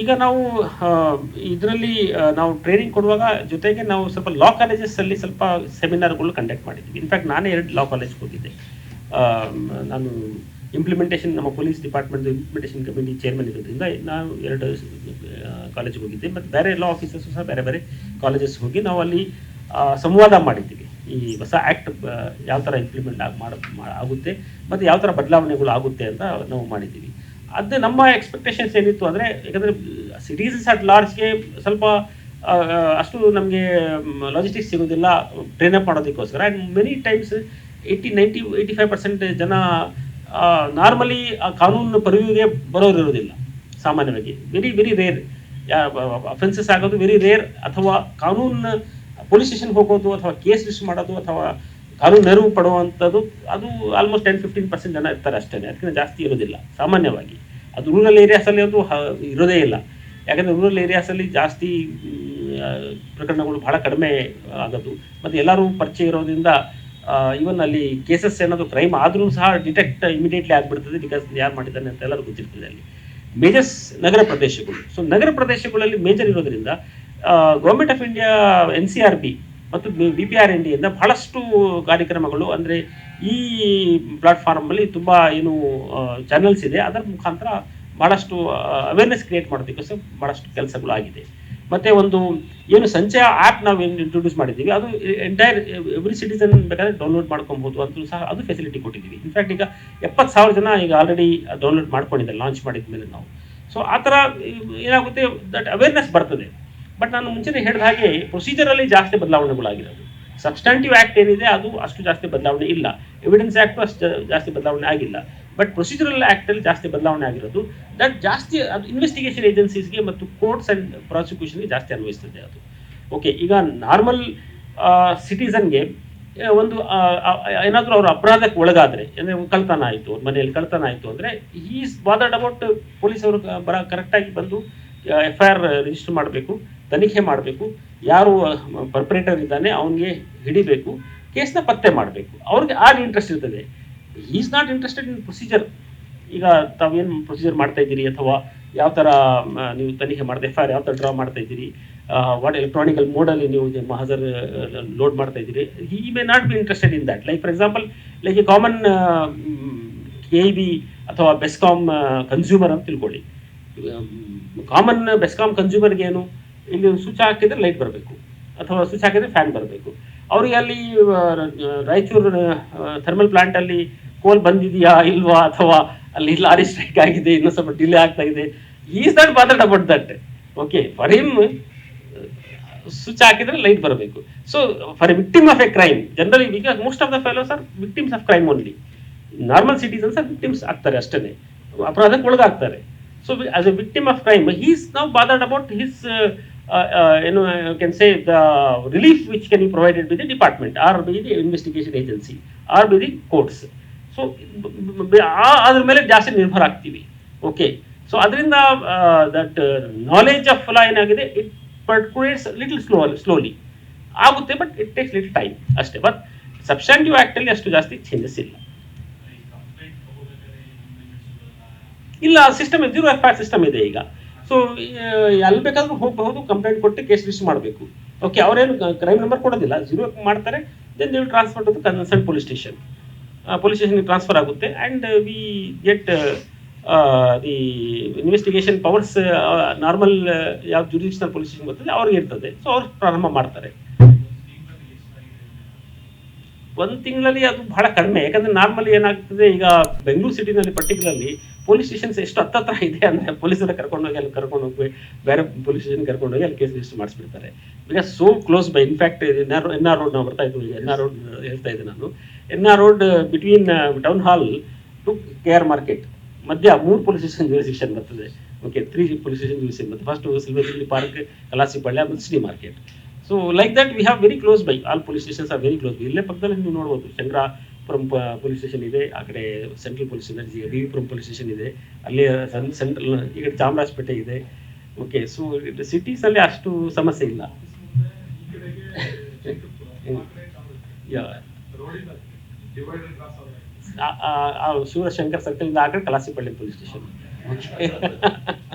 ಈಗ ನಾವು ಇದರಲ್ಲಿ ನಾವು ಟ್ರೈನಿಂಗ್ ಕೊಡುವಾಗ ಜೊತೆಗೆ ನಾವು ಸ್ವಲ್ಪ ಲಾ ಕಾಲೇಜಸ್ ಅಲ್ಲಿ ಸ್ವಲ್ಪ ಸೆಮಿನಾರ್ಗಳು ಕಂಡಕ್ಟ್ ಮಾಡಿದ್ವಿ. ಇನ್ಫ್ಯಾಕ್ಟ್ ನಾನೇ ಎರಡು ಲಾ ಕಾಲೇಜ್ಗೆ ಹೋಗಿದ್ದೆ. ನಾನು ಇಂಪ್ಲಿಮೆಂಟೇಷನ್ ನಮ್ಮ police department implementation committee chairman ಇರೋದ್ರಿಂದ ನಾನು ಎರಡು ಕಾಲೇಜ್ಗೆ ಹೋಗಿದ್ದೆ. ಮತ್ತು ಬೇರೆ ಲಾ ಆಫೀಸರ್ಸು ಸಹ ಬೇರೆ ಬೇರೆ ಕಾಲೇಜಸ್ ಹೋಗಿ ನಾವು ಅಲ್ಲಿ ಸಂವಾದ ಮಾಡಿದ್ದೀವಿ ಈ ಹೊಸ ಆ್ಯಕ್ಟ್ ಯಾವ ಥರ ಇಂಪ್ಲಿಮೆಂಟ್ ಆಗಿ ಆಗುತ್ತೆ, ಮತ್ತು ಯಾವ ಥರ ಬದಲಾವಣೆಗಳು ಆಗುತ್ತೆ ಅಂತ ನಾವು ಮಾಡಿದ್ದೀವಿ ಅದು ನಮ್ಮ ಎಕ್ಸ್ಪೆಕ್ಟೇಷನ್ಸ್ ಏನಿತ್ತು ಅಂದರೆ, ಯಾಕಂದರೆ ಸಿಟೀಸನ್ಸ್ ಅಟ್ ಲಾರ್ಜ್ಗೆ ಸ್ವಲ್ಪ ಅಷ್ಟು ನಮಗೆ ಲಾಜಿಸ್ಟಿಕ್ಸ್ ಸಿಗೋದಿಲ್ಲ ಟ್ರೈನ್ ಅಪ್ ಮಾಡೋದಕ್ಕೋಸ್ಕರ. And many times eighty ninety eighty five percent ಜನ ನಾರ್ಮಲಿ ಆ ಕಾನೂನು ಪರಿವಿಗೆ ಬರೋರು ಇರೋದಿಲ್ಲ ಸಾಮಾನ್ಯವಾಗಿ. ವೆರಿ ವೆರಿ ರೇರ್ ಅಫೆನ್ಸಸ್ ಆಗೋದು ವೆರಿ ರೇರ್ ಅಥವಾ ಕಾನೂನು ಪೊಲೀಸ್ ಸ್ಟೇಷನ್ಗೆ ಹೋಗೋದು ಅಥವಾ ಕೇಸ್ ರಿಜಿಸ್ಟರ್ ಮಾಡೋದು ಅಥವಾ ಕಾನೂನು ನೆರವು ಪಡುವಂಥದ್ದು, ಅದು ಆಲ್ಮೋಸ್ಟ್ ಟೆನ್ ಫಿಫ್ಟೀನ್ ಪರ್ಸೆಂಟ್ ಜನ ಇರ್ತಾರೆ ಅಷ್ಟೇ ಅದಕ್ಕಿಂತ ಜಾಸ್ತಿ ಇರೋದಿಲ್ಲ ಸಾಮಾನ್ಯವಾಗಿ. ಅದು ರೂರಲ್ ಏರಿಯಾಸಲ್ಲಿ ಅದು ಇರೋದೇ ಇಲ್ಲ. ಯಾಕಂದರೆ ರೂರಲ್ ಏರಿಯಾಸಲ್ಲಿ ಜಾಸ್ತಿ ಪ್ರಕರಣಗಳು ಬಹಳ ಕಡಿಮೆ ಆಗೋದು ಮತ್ತು ಎಲ್ಲರೂ ಪರಿಚಯ ಇರೋದ್ರಿಂದ ಈವನ್ ಅಲ್ಲಿ ಕೇಸಸ್ ಏನಾದರೂ ಕ್ರೈಮ್ ಆದರೂ ಸಹ ಡಿಟೆಕ್ಟ್ ಇಮಿಡಿಯೇಟ್ಲಿ ಆಗಿಬಿಡ್ತದೆ ಬಿಕಾಸ್ ಯಾರು ಮಾಡಿದ್ದಾನೆ ಅಂತ ಎಲ್ಲರೂ ಗೊತ್ತಿರ್ತದೆ ಅಲ್ಲಿ. ಮೇಜರ್ಸ್ ನಗರ ಪ್ರದೇಶಗಳು. ಸೊ ನಗರ ಪ್ರದೇಶಗಳಲ್ಲಿ ಮೇಜರ್ ಇರೋದ್ರಿಂದ government of India N C R B ಮತ್ತು ಬಿ ಪಿ ಆರ್ ಎನ್ ಡಿಯಿಂದ ಬಹಳಷ್ಟು ಕಾರ್ಯಕ್ರಮಗಳು, ಅಂದರೆ ಈ ಪ್ಲಾಟ್ಫಾರ್ಮಲ್ಲಿ ತುಂಬ ಏನು ಚಾನಲ್ಸ್ ಇದೆ. ಅದರ ಮುಖಾಂತರ ಭಾಳಷ್ಟು ಅವೇರ್ನೆಸ್ ಕ್ರಿಯೇಟ್ ಮಾಡೋದಕ್ಕೋಸ್ಕರ ಭಾಳಷ್ಟು ಕೆಲಸಗಳು ಆಗಿದೆ. ಮತ್ತು ಒಂದು ಏನು ಸಂಚಯ ಆ್ಯಪ್ ನಾವು ಏನು ಇಂಟ್ರೊಡ್ಯೂಸ್ ಮಾಡಿದ್ದೀವಿ, ಅದು ಎಂಟೈರ್ ಎವ್ರಿ ಸಿಟಿಸನ್ ಬೇಕಾದ್ರೆ ಡೌನ್ಲೋಡ್ ಮಾಡ್ಕೊಬೋದು ಅಂತೂ ಸಹ ಅದು ಫೆಸಿಲಿಟಿ ಕೊಟ್ಟಿದ್ದೀವಿ. ಇನ್ಫ್ಯಾಕ್ಟ್ ಈಗ ಎಪ್ಪತ್ತು ಸಾವಿರ ಜನ ಈಗ ಆಲ್ರೆಡಿ ಡೌನ್ಲೋಡ್ ಮಾಡ್ಕೊಂಡಿದ್ದಾರೆ ಲಾಂಚ್ ಮಾಡಿದ ಮೇಲೆ ನಾವು. ಸೊ ಆ ಥರ ಏನಾಗುತ್ತೆ ದಟ್ ಅವೇರ್ನೆಸ್ ಬರ್ತದೆ. ಬಟ್ ನಾನು ಮುಂಚೆನೇ ಹೇಳಿದ ಹಾಗೆ ಪ್ರೊಸೀಜರಲ್ಲಿ ಜಾಸ್ತಿ ಬದಲಾವಣೆಗಳಾಗಿರೋದು. ಸಬ್ಸ್ಟಾಂಟಿವ್ ಆ್ಯಕ್ಟ್ ಏನಿದೆ ಅದು ಅಷ್ಟು ಜಾಸ್ತಿ ಬದಲಾವಣೆ ಇಲ್ಲ. ಎವಿಡೆನ್ಸ್ ಆ್ಯಕ್ಟು ಅಷ್ಟು ಜಾಸ್ತಿ ಬದಲಾವಣೆ ಆಗಿಲ್ಲ. ಬಟ್ ಪ್ರೊಸೀಜರಲ್ ಆ್ಯಕ್ಟಲ್ಲಿ ಜಾಸ್ತಿ ಬದಲಾವಣೆ ಆಗಿರೋದು. ದಟ್ ಜಾಸ್ತಿ ಅದು ಇನ್ವೆಸ್ಟಿಗೇಷನ್ ಏಜೆನ್ಸೀಸ್ಗೆ ಮತ್ತು ಕೋರ್ಟ್ಸ್ ಆ್ಯಂಡ್ ಪ್ರಾಸಿಕ್ಯೂಷನ್ಗೆ ಜಾಸ್ತಿ ಅನ್ವಯಿಸ್ತದೆ ಅದು. ಓಕೆ ಈಗ ನಾರ್ಮಲ್ ಸಿಟಿಸನ್ಗೆ ಒಂದು ಏನಾದರೂ ಅವರು ಅಪರಾಧಕ್ಕೆ ಒಳಗಾದರೆ, ಅಂದರೆ ಕಳ್ತನ ಆಯಿತು, ಅವ್ರ ಮನೆಯಲ್ಲಿ ಕಳ್ತನ ಆಯಿತು ಅಂದರೆ ಈಸ್ ಬಾದರ್ಡ್ ಅಬೌಟ್ ಪೊಲೀಸವರು ಬರ ಕರೆಕ್ಟಾಗಿ ಬಂದು ಎಫ್ ಐ ಆರ್ ರಿಜಿಸ್ಟರ್ ಮಾಡಬೇಕು. ತನಿಖೆ ಮಾಡಬೇಕು. ಯಾರು ಪರ್ಪರೇಟರ್ ಇದ್ದಾನೆ ಅವನಿಗೆ ಹಿಡಿಬೇಕು. ಕೇಸ್ನ ಪತ್ತೆ ಮಾಡಬೇಕು. ಅವ್ರಿಗೆ ಆಗ ಇಂಟ್ರೆಸ್ಟ್ ಇರ್ತದೆ. Is not interested in procedure ಈಗ ತಾವೇನು ಪ್ರೊಸೀಜರ್ ಮಾಡ್ತಾ ಇದ್ದೀರಿ ಅಥವಾ ಯಾವ ಥರ ನೀವು ತನಿಖೆ ಮಾಡ್ತಾ ಎಫ್ ಐ ಆರ್ ಯಾವ ಥರ ಡ್ರಾ ಮಾಡ್ತಾ ಇದ್ದೀರಿ ವಾಟ್ ಎಲೆಕ್ಟ್ರಾನಿಕಲ್ ಮೋಡಲ್ಲಿ ನೀವು ಮಹಾಜರ್ ಲೋಡ್ ಮಾಡ್ತಾ ಇದ್ದೀರಿ. ಈ may not be interested in that like for example like a common K B ಅಥವಾ ಬೆಸ್ಕಾಮ್ ಕನ್ಸ್ಯೂಮರ್ ಅಂತ ತಿಳ್ಕೊಳ್ಳಿ. ಕಾಮನ್ ಬೆಸ್ಕಾಮ್ ಕನ್ಸ್ಯೂಮರ್ಗೆ ಏನು? ಇಲ್ಲಿ ಸ್ವಿಚ್ ಹಾಕಿದ್ರೆ ಲೈಟ್ ಬರಬೇಕು. ಅಥವಾ ಸ್ವಿಚ್ ಹಾಕಿದ್ರೆ ಫ್ಯಾನ್ ಬರಬೇಕು. ಅವರಿಗೆ ಅಲ್ಲಿ ರಾಯಚೂರು ಥರ್ಮಲ್ ಪ್ಲಾಂಟಲ್ಲಿ ಕೋಲ್ ಬಂದಿದೆಯಾ ಇಲ್ವಾ ಅಥವಾ ಅಲ್ಲಿ ಲಾರಿ ಸ್ಟ್ರೈಕ್ ಆಗಿದೆ, ಇನ್ನೂ ಸ್ವಲ್ಪ ಡಿಲೇ ಆಗ್ತಾ ಇದೆ. Is that bothered about that okay for him switch ಹಾಕಿದ್ರೆ ಲೈಟ್ ಬರಬೇಕು. So for victim of a crime generally because most of the fellows are victims of crime only normal citizens are victims ಆಗ್ತಾರೆ ಅಷ್ಟೇ ಅಪರಾಧಕ್ಕೆ ಒಳಗಾಗ್ತಾರೆ. So as a victim of crime he's ನಾವು bothered about his ಏನು can say the relief which can be provided by the department or be the investigation agency or be the courts. So ಅದ್ರ ಮೇಲೆ ಜಾಸ್ತಿ ನಿರ್ಭರ ಆಗ್ತೀವಿ. Okay so ಅದರಿಂದ that knowledge of law ಏನಾಗಿದೆ? It percolates little slow slowly ಆಗುತ್ತೆ but it takes little time ಅಷ್ಟೇ. But substantive actually ಅಷ್ಟು ಜಾಸ್ತಿ ಚೇಂಜಸ್ ಇಲ್ಲ. ಇಲ್ಲ ಸಿಸ್ಟಮ್ ಜೀರೋ ಎಫ್ ಸಿಸ್ಟಮ್ ಇದೆ ಈಗ. ಸೊ ಎಲ್ಲಿ ಬೇಕಾದ್ರೂ ಹೋಗಬಹುದು ಕಂಪ್ಲೇಂಟ್ ಕೊಟ್ಟು ಕೇಸ್ ರಿಜಿಸ್ಟರ್ ಮಾಡಬೇಕು. ಓಕೆ ಅವರೇನು ಕ್ರೈಮ್ ನಂಬರ್ ಕೊಡೋದಿಲ್ಲ. ಜೀರೋ ಮಾಡ್ತಾರೆ ದೆನ್ ನೀವು transfer to concern police station police ಸ್ಟೇಷನ್ಗೆ ಟ್ರಾನ್ಸ್ಫರ್ ಆಗುತ್ತೆ. And we get the investigation powers normal ಯಾವ ಜುರಿಡಿಷನಲ್ ಪೊಲೀಸ್ ಸ್ಟೇಷನ್ ಬರ್ತದೆ, ಅವ್ರಿಗೆ ಇರ್ತದೆ. ಸೊ ಅವ್ರು ಪ್ರಾರಂಭ ಮಾಡ್ತಾರೆ. ಒಂದು ತಿಂಗಳಲ್ಲಿ ಅದು ಬಹಳ ಕಡಿಮೆ. ಯಾಕಂದ್ರೆ ನಾರ್ಮಲಿ ಏನಾಗ್ತದೆ, ಈಗ ಬೆಂಗಳೂರು ಸಿಟಿನಲ್ಲಿ ಪರ್ಟಿಕ್ಯುಲರ್ಲಿ ಪೊಲೀಸ್ ಸ್ಟೇಷನ್ಸ್ ಎಷ್ಟು ಹತ್ತತ್ರ ಇದೆ ಅಂದ್ರೆ ಪೊಲೀಸರ ಕರ್ಕೊಂಡೋಗಿ ಅಲ್ಲಿ ಕರ್ಕೊಂಡು ಹೋಗಿ ಬೇರೆ ಪೊಲೀಸ್ ಸ್ಟೇಷನ್ ಕರ್ಕೊಂಡೋಗಿ ಅಲ್ಲಿ case register ಮಾಡಿಸ್ಬಿಡ್ತಾರೆ. Because so close by in fact N R N R road ನಾವು ಬರ್ತಾ ಇದ್ದೀವಿ ಎನ್ ಆರ್ ರೋಡ್ ಹೇಳ್ತಾ ಇದ್ದೆ ನಾನು. N R road between town hall to K R market ಮಧ್ಯ ಮೂರು ಪೊಲೀಸ್ ಸ್ಟೇಷನ್ ಜೂರಿಸಿಕ್ಷನ್ ಬರ್ತದೆ. Okay three police station jurisdiction ಬರ್ತದೆ. ಫಸ್ಟ್ ಸಿಲ್ವರ್ ಪಾರ್ಕ್ ಕಲಾಸಿಪಳ್ಳಿ ಆಮೇಲೆ city market so like that we have very close by all police stations are very close by ಇಲ್ಲೇ ಪಕ್ಕದಲ್ಲಿ ನೀವು ನೋಡ್ಬೋದು. ಚಂದ್ರಾಪುರಂ police station ಇದೆ, ಆ ಕಡೆ ಸೆಂಟ್ರಲ್ ಪೊಲೀಸ್ ಸ್ಟೇಷನ್ ಇದೆ ಪುರಂ ಪೊಲೀಸ್ ಸ್ಟೇಷನ್ ಇದೆ. ಅಲ್ಲಿ ಸೆಂಟ್ರಲ್ ಈ ಕಡೆ ಚಾಮರಾಜಪೇಟೆ ಇದೆ. ಓಕೆ, ಸೊ, ಸಿಟೀಸಲ್ಲಿ ಅಷ್ಟು ಸಮಸ್ಯೆ ಇಲ್ಲ. ಶಿವಶಂಕರ್ ಸರ್ಕಲ್ ಇಂದ ಆ ಕಡೆ ಕಲಾಸಿಪಳ್ಳಿ ಪೊಲೀಸ್ ಸ್ಟೇಷನ್. ಓಕೆ